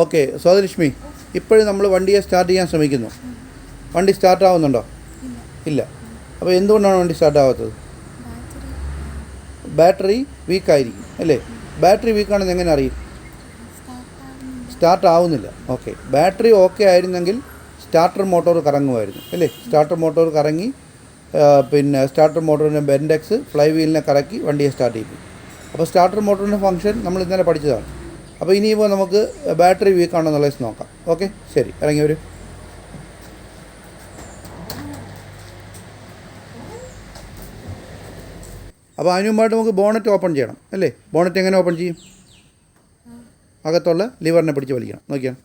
Okay Swathilakshmi ഇപ്പോഴും നമ്മൾ വണ്ടിയെ സ്റ്റാർട്ട് ചെയ്യാൻ ശ്രമിക്കുന്നു. വണ്ടി സ്റ്റാർട്ട് ആവുന്നുണ്ടോ? ഇല്ല. അപ്പോൾ എന്തുകൊണ്ടാണ് വണ്ടി സ്റ്റാർട്ട് ആവാത്തത്? ബാറ്ററി വീക്കായിരിക്കും അല്ലേ? ബാറ്ററി വീക്കാണെന്ന് എങ്ങനെ അറിയും? സ്റ്റാർട്ട് ആവുന്നില്ല. ഓക്കെ ബാറ്ററി ഓക്കെ ആയിരുന്നെങ്കിൽ സ്റ്റാർട്ടർ മോട്ടോർ കറങ്ങുമായിരുന്നു അല്ലേ? സ്റ്റാർട്ടർ മോട്ടോർ കറങ്ങി പിന്നെ സ്റ്റാർട്ടർ മോട്ടോറിന്റെ ബെൻഡെക്സ് ഫ്ലൈ വീലിനെ കറക്കി വണ്ടിയെ സ്റ്റാർട്ട് ചെയ്യും അപ്പോൾ സ്റ്റാർട്ടർ മോട്ടോറിന്റെ ഫംഗ്ഷൻ നമ്മൾ ഇന്നലെ പഠിച്ചതാണ്. അപ്പോൾ ഇനിയിപ്പോൾ നമുക്ക് ബാറ്ററി വീക്ക് ആണോ എന്നുള്ളത് നോക്കാം. ഓക്കെ? ശരി. ഇറങ്ങി വരും അപ്പോൾ അതിന് മുമ്പായിട്ട് നമുക്ക് ബോണറ്റ് ഓപ്പൺ ചെയ്യണം അല്ലേ? ബോണറ്റ് എങ്ങനെ ഓപ്പൺ ചെയ്യും? അകത്തുള്ള ലിവറിനെ പിടിച്ച് വലിക്കണം. നോക്കിയാണ്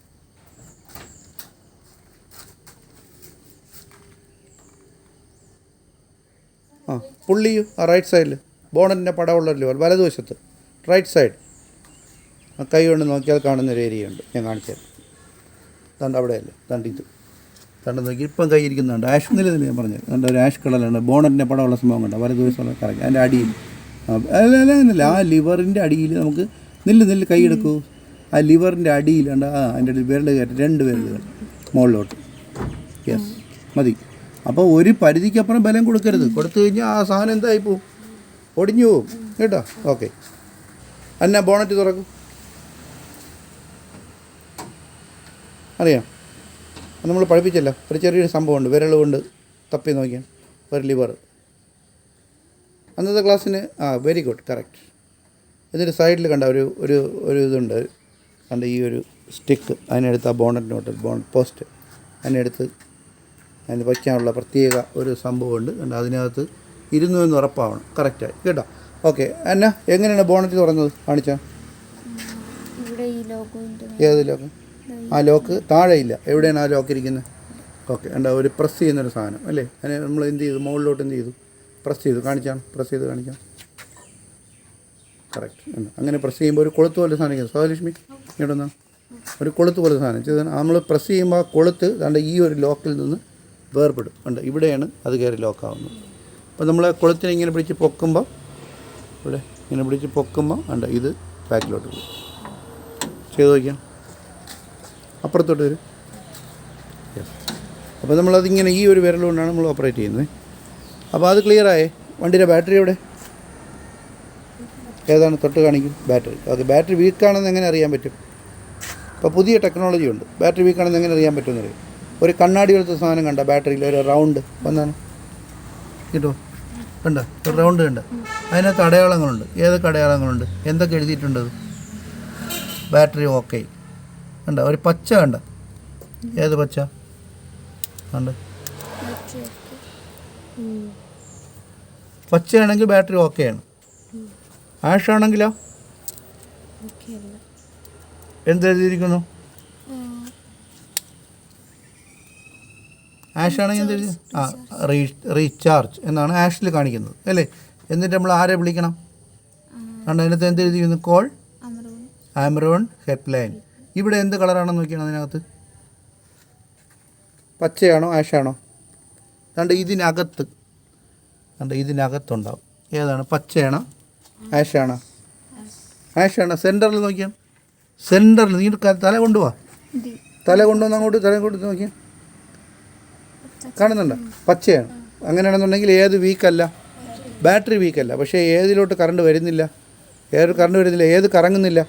ആ പുള്ളി ആ റൈറ്റ് സൈഡിൽ ബോണറ്റിന്റെ പടമുള്ള ലിവർ വലതുവശത്ത്. റൈറ്റ് സൈഡ് കൈ കൊണ്ട് നോക്കിയാൽ കാണുന്ന ഒരു ഏരിയ ഉണ്ട് ഞാൻ കാണിച്ചത് തണ്ട് അവിടെയല്ലേ? തണ്ട് ഇത്. തണ്ട് നോക്കി. ഇപ്പം കൈ ഇരിക്കുന്നുണ്ട്. ആഷ് നില ഞാൻ പറഞ്ഞത്. തണ്ട് ഒരു ആഷ് കളറിലുണ്ട്. ബോണറ്റിന്റെ പടമുള്ള സംഭവം കണ്ടോ? ദിവസമുള്ള കറക്റ്റ് അതിന്റെ അടിയിൽ. അല്ല അല്ല അങ്ങനല്ല ആ ലിവറിന്റെ അടിയിൽ നമുക്ക് നെല്ല് നെല്ല് കൈ എടുക്കൂ. ആ ലിവറിന്റെ അടിയിൽ ഉണ്ട് ആ അതിന്റെ അടിയിൽ വിരൽ കയറ്റി. രണ്ട് വിരലുകൾ മുകളിലോട്ട്. യെസ് മതി. അപ്പോൾ ഒരു പരിധിക്കപ്പുറം ബലം കൊടുക്കരുത്. കൊടുത്തു കഴിഞ്ഞാൽ ആ സാധനം എന്തായി ഒടിഞ്ഞു പോവും. കേട്ടോ? ഓക്കെ അന്ന ബോണറ്റ് തുറക്കും. അറിയാം. അത് നമ്മൾ പഠിപ്പിച്ചല്ലോ. ഒരു ചെറിയൊരു സംഭവമുണ്ട്. വിരൽ കൊണ്ട് തപ്പി നോക്കിയാൽ ഒരു ലിവർ. അന്നത്തെ ക്ലാസ്സിന് ആ വെരി ഗുഡ് കറക്റ്റ് ഇതിന്റെ സൈഡിൽ കണ്ട ഒരു ഒരു ഒരു ഇതുണ്ട്. കണ്ട ഈ ഒരു സ്റ്റിക്ക് അതിനെടുത്ത് ആ ബോണറ്റിനോട്ട് ബോൺ പോസ്റ്റ് അതിനെടുത്ത് അതിന് വയ്ക്കാനുള്ള പ്രത്യേക ഒരു സംഭവമുണ്ട്. കണ്ട അതിനകത്ത് ഇരുന്നു എന്ന് ഉറപ്പാവണം. കറക്റ്റായി കേട്ടോ? ഓക്കെ എന്നാ എങ്ങനെയാണ് ബോണറ്റ് തുറന്നത്? കാണിച്ചാൽ ഏത് ലോക്ക് ആ ലോക്ക് താഴെയില്ല. എവിടെയാണ് ആ ലോക്ക് ഇരിക്കുന്നത്? ഓക്കെ എന്താ ഒരു പ്രസ് ചെയ്യുന്നൊരു സാധനം അല്ലേ? അതിന് നമ്മൾ എന്ത് ചെയ്തു? മുകളിലോട്ട് എന്ത് ചെയ്തു? പ്രസ് ചെയ്തു. കാണിച്ചാണ്? പ്രസ് ചെയ്ത് കാണിക്കാം കറക്റ്റ് അങ്ങനെ പ്രസ് ചെയ്യുമ്പോൾ ഒരു കൊളുത്ത് പോലെ സാധനം സഹലക്ഷ്മി ഇടുന്ന ഒരു കൊളുത്ത് പോലെ സാധനം. ചെയ്ത് നമ്മൾ പ്രസ് ചെയ്യുമ്പോൾ ആ കൊളുത്ത് കണ്ട ഈ ഒരു ലോക്കിൽ നിന്ന് വേർപെടും. ഉണ്ട് ഇവിടെയാണ് അത് കയറി ലോക്കാവുന്നത് അപ്പോൾ നമ്മൾ കൊളുത്തിനെ ഇങ്ങനെ പിടിച്ച് പൊക്കുമ്പോൾ ഇവിടെ ഇങ്ങനെ പിടിച്ച് പൊക്കുമ്പോൾ ഉണ്ട് ഇത് ബാക്കിലോട്ട് പോകും. ചെയ്ത് നോക്കിയാൽ അപ്പുറത്തോട്ട് വരും. അപ്പോൾ നമ്മളതിങ്ങനെ ഈ ഒരു വിരലുകൊണ്ടാണ് നമ്മൾ ഓപ്പറേറ്റ് ചെയ്യുന്നത്. അപ്പോൾ അത് ക്ലിയറായേ വണ്ടിയുടെ ബാറ്ററി എവിടെ? ഏതാണ്? തൊട്ട് കാണിക്കും. ബാറ്ററി ഓക്കെ ബാറ്ററി വീക്കാണെന്ന് എങ്ങനെ അറിയാൻ പറ്റും? ഇപ്പോൾ പുതിയ ടെക്നോളജി ഉണ്ട്. ബാറ്ററി വീക്കാണെന്ന് എങ്ങനെ അറിയാൻ പറ്റുമെന്ന് അറിയാം. ഒരു കണ്ണാടി പോലത്തെ സാധനം കണ്ട ബാറ്ററിയിൽ ഒരു റൗണ്ട് വന്നാണ്. കിട്ടുമോ കണ്ട? ഒരു റൗണ്ട് കണ്ട. അതിനകത്ത് അടയാളങ്ങളുണ്ട്. ഏതൊക്കെ അടയാളങ്ങളുണ്ട്? എന്തൊക്കെ എഴുതിയിട്ടുണ്ടത് ബാറ്ററി ഓക്കെ കണ്ട? ഒരു പച്ച കണ്ട? ഏത് പച്ച? കണ്ട്? പച്ചയാണെങ്കിൽ ബാറ്ററി ഓക്കെയാണ്. ആഷ് ആണെങ്കിലോ ഓക്കെ എന്തെഴുതിയിരിക്കുന്നു ആഷ് ആണെങ്കിൽ എന്ത് എഴുതി? ആ റീ റീചാർജ് എന്നാണ് ആഷിൽ കാണിക്കുന്നത്. അല്ലേ? എന്നിട്ട് നമ്മൾ ആരെ വിളിക്കണം? കണ്ട അതിനകത്ത് എന്ത് എഴുതിയിരിക്കുന്നു? കോൾ? ആമറോൺ ഹെൽപ്പ് ലൈൻ ഇവിടെ എന്ത് കളറാണെന്ന് നോക്കിയാണ് അതിനകത്ത്? പച്ചയാണോ ആഷാണോ? കണ്ട് ഇതിനകത്ത് കണ്ട് ഇതിനകത്തുണ്ടാവും. ഏതാണ്? പച്ചയാണോ ആഷാണോ? ആഷാണോ? സെന്ററിൽ നോക്കിയാൽ സെന്ററിൽ. നീ തല കൊണ്ടുപോവാ തല കൊണ്ടുവന്ന് അങ്ങോട്ട് തല കൊണ്ട് നോക്കിയാൽ കാണുന്നുണ്ടോ? പച്ചയാണ്. അങ്ങനെയാണെന്നുണ്ടെങ്കിൽ ഏത് വീക്കല്ല ബാറ്ററി വീക്കല്ല പക്ഷേ ഏതിലോട്ട് കറണ്ട് വരുന്നില്ല? ഏത് കറണ്ട് വരുന്നില്ല? ഏത് കറങ്ങുന്നില്ല?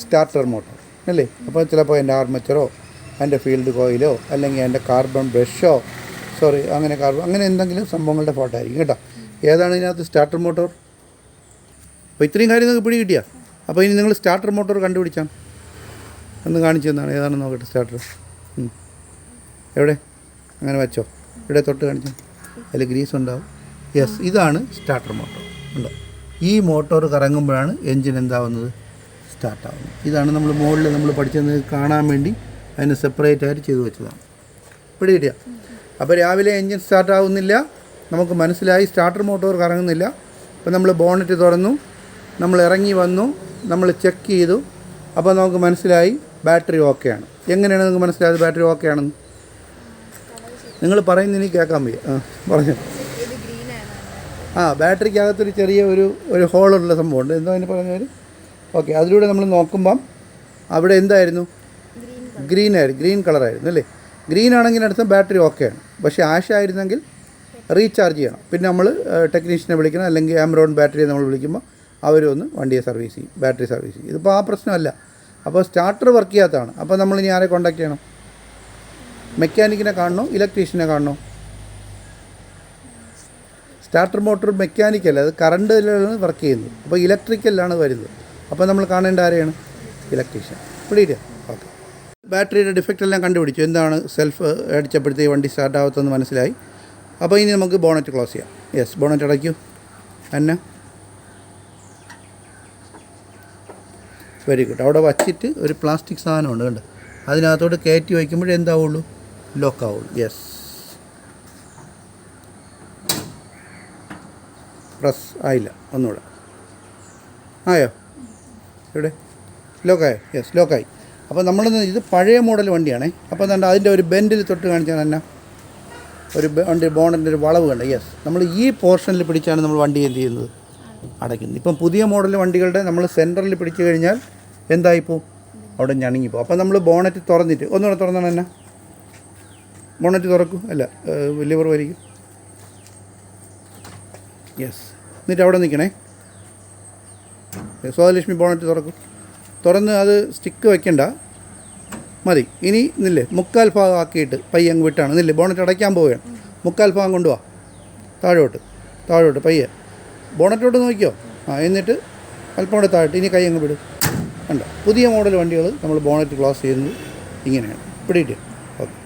സ്റ്റാർട്ടർ മോട്ടോർ അല്ലേ? അപ്പോൾ ചിലപ്പോൾ എന്റെ ആർമച്ചറോ എന്റെ ഫീൽഡ് കോയിലോ അല്ലെങ്കിൽ എന്റെ കാർബൺ ബ്രഷോ സോറി അങ്ങനെ കാർബൺ അങ്ങനെ എന്തെങ്കിലും സംഭവങ്ങളുടെ ഫോട്ടോ ആയിരിക്കും കേട്ടോ. ഏതാണ് ഇതിനകത്ത് സ്റ്റാർട്ടർ മോട്ടോർ അപ്പോൾ ഇത്രയും കാര്യം നിങ്ങൾക്ക് പിടി കിട്ടിയാ അപ്പോൾ ഇനി നിങ്ങൾ സ്റ്റാർട്ടർ മോട്ടോർ കണ്ടുപിടിച്ചാൽ ഒന്ന് കാണിച്ചു തന്നാണ്. ഏതാണെന്ന് നോക്കട്ടെ സ്റ്റാർട്ടർ എവിടെ? അങ്ങനെ വെച്ചോ. ഇവിടെ തൊട്ട് കാണിച്ചു. അതിൽ ഗ്രീസ് ഉണ്ടാവും. യെസ് ഇതാണ് സ്റ്റാർട്ടർ മോട്ടോർ ഉണ്ട്? ഈ മോട്ടോർ കറങ്ങുമ്പോഴാണ് എൻജിൻ എന്താവുന്നത്? സ്റ്റാർട്ടാവുന്നത് ഇതാണ് നമ്മൾ മുകളിൽ നമ്മൾ പഠിച്ചത് കാണാൻ വേണ്ടി അതിന് സെപ്പറേറ്റ് ആയിട്ട് ചെയ്തു വെച്ചതാണ്. ഇവിടെ കിട്ടിയ അപ്പോൾ രാവിലെ എഞ്ചിൻ സ്റ്റാർട്ടാവുന്നില്ല നമുക്ക് മനസ്സിലായി. സ്റ്റാർട്ടർ മോട്ടോർ കറങ്ങുന്നില്ല. അപ്പോൾ നമ്മൾ ബോണറ്റ് തുറന്നു. നമ്മൾ ഇറങ്ങി വന്നു. നമ്മൾ ചെക്ക് ചെയ്തു. അപ്പോൾ നമുക്ക് മനസ്സിലായി ബാറ്ററി ഓക്കെയാണ് എങ്ങനെയാണ് നിങ്ങൾക്ക് മനസ്സിലായത് ബാറ്ററി ഓക്കെ ആണെന്ന്? നിങ്ങൾ പറയുന്ന എനിക്ക് കേൾക്കാൻ വയ്യ. ആ പറഞ്ഞു. ആ ബാറ്ററിക്കകത്തൊരു ചെറിയ ഒരു ഒരു ഹോളുള്ള സംഭവമുണ്ട്. എന്താ അതിന് പറഞ്ഞവർ ഓക്കെ അതിലൂടെ നമ്മൾ നോക്കുമ്പം അവിടെ എന്തായിരുന്നു? ഗ്രീൻ ആയിരുന്നു ഗ്രീൻ കളറായിരുന്നു അല്ലേ? ഗ്രീൻ ആണെങ്കിൽ അടുത്ത ബാറ്ററി ഓക്കെയാണ് പക്ഷേ ആഷ് റീചാർജ് ചെയ്യണം. പിന്നെ നമ്മൾ ടെക്നീഷ്യനെ വിളിക്കണം അല്ലെങ്കിൽ ആംറോൺ ബാറ്ററിയെ നമ്മൾ വിളിക്കുമ്പോൾ അവരൊന്ന് വണ്ടിയെ സർവീസ് ചെയ്യും ബാറ്ററി സർവീസ് ചെയ്യും. ഇതിപ്പോൾ ആ പ്രശ്നമല്ല. അപ്പോൾ സ്റ്റാർട്ടർ വർക്ക് ചെയ്യാത്തതാണ്. അപ്പോൾ നമ്മൾ ഇനി ആരെ കോൺടാക്ട് ചെയ്യണം? മെക്കാനിക്കിനെ കാണണോ ഇലക്ട്രീഷ്യനെ കാണണോ? സ്റ്റാർട്ടർ മോട്ടോർ മെക്കാനിക്കല്ല അത് കറണ്ടിലാണ് വർക്ക് ചെയ്യുന്നത്. അപ്പോൾ ഇലക്ട്രിക്കലാണ് വരുന്നത്. അപ്പോൾ നമ്മൾ കാണേണ്ട ആരെയാണ്? ഇലക്ട്രീഷ്യൻ പിടിയില്ല ഓക്കെ ബാറ്ററിയുടെ ഡിഫക്റ്റ് എല്ലാം കണ്ടുപിടിച്ചു. എന്താണ് സെൽഫ് അടിച്ചപ്പോഴത്തേക്ക് വണ്ടി സ്റ്റാർട്ടാവത്തെന്ന് മനസ്സിലായി. അപ്പോൾ ഇനി നമുക്ക് ബോണറ്റ് ക്ലോസ് ചെയ്യാം. യെസ് ബോണറ്റ് അടയ്ക്കൂ. എന്നെ വെരി ഗുഡ് അവിടെ വച്ചിട്ട് ഒരു പ്ലാസ്റ്റിക് സാധനമുണ്ട് കണ്ട്? അതിനകത്തോട്ട് കയറ്റി വയ്ക്കുമ്പോഴേ എന്താവുള്ളൂ? ലോക്ക് ആവുള്ളൂ. യെസ് പ്രസ് ആയില്ല. ഒന്നുകൂടെ. ആയോ? ഇവിടെ ലോക്കായോ? യെസ് ലോക്കായി. അപ്പോൾ നമ്മൾ ഇത് പഴയ മോഡൽ വണ്ടിയാണേ. അപ്പോൾ എന്താ അതിന്റെ ഒരു ബെൻഡിൽ തൊട്ട് കാണിച്ചാൽ തന്നെ ഒരു വണ്ടി ബോണറ്റിന്റെ ഒരു വളവ് കണ്ട? യെസ് നമ്മൾ ഈ പോർഷനിൽ പിടിച്ചാണ് നമ്മൾ വണ്ടി എന്ത് ചെയ്യുന്നത്? അടയ്ക്കുന്നത്. ഇപ്പം പുതിയ മോഡൽ വണ്ടികളുടെ നമ്മൾ സെന്ററിൽ പിടിച്ചു കഴിഞ്ഞാൽ എന്തായിപ്പോൾ അവിടെ ഞണിങ്ങിപ്പോൾ അപ്പോൾ നമ്മൾ ബോണറ്റ് തുറന്നിട്ട് ഒന്നുകൂടെ തുറന്നാണ് എന്നാ? ബോണറ്റ് തുറക്കും. അല്ല ലിവർ കുറവായിരിക്കും യെസ് എന്നിട്ട് അവിടെ നിൽക്കണേ സ്വാദലക്ഷ്മി ബോണറ്റ് തുറക്കും. തുറന്ന് അത് സ്റ്റിക്ക് വയ്ക്കണ്ട മതി. ഇനി നില്ലേ. മുക്കാൽ ഭാഗം ആക്കിയിട്ട് പയ്യെ അങ്ങ് വിട്ടാണ്. നില്ലേ. ബോണറ്റ് അടയ്ക്കാൻ പോവുകയാണ്. മുക്കാൽ ഭാഗം കൊണ്ടുപോവാ താഴോട്ട്. താഴോട്ട് പയ്യെ. ബോണറ്റോട്ട് നോക്കിയോ? ആ എന്നിട്ട് അല്പം കൂടെ താഴോട്ട്. ഇനി കൈ അങ്ങ് വിടും. കണ്ടോ? പുതിയ മോഡൽ വണ്ടികൾ നമ്മൾ ബോണറ്റ് ക്ലോസ് ചെയ്യുന്നത് ഇങ്ങനെയാണ്. പിടിയിട്ട് ഓക്കെ.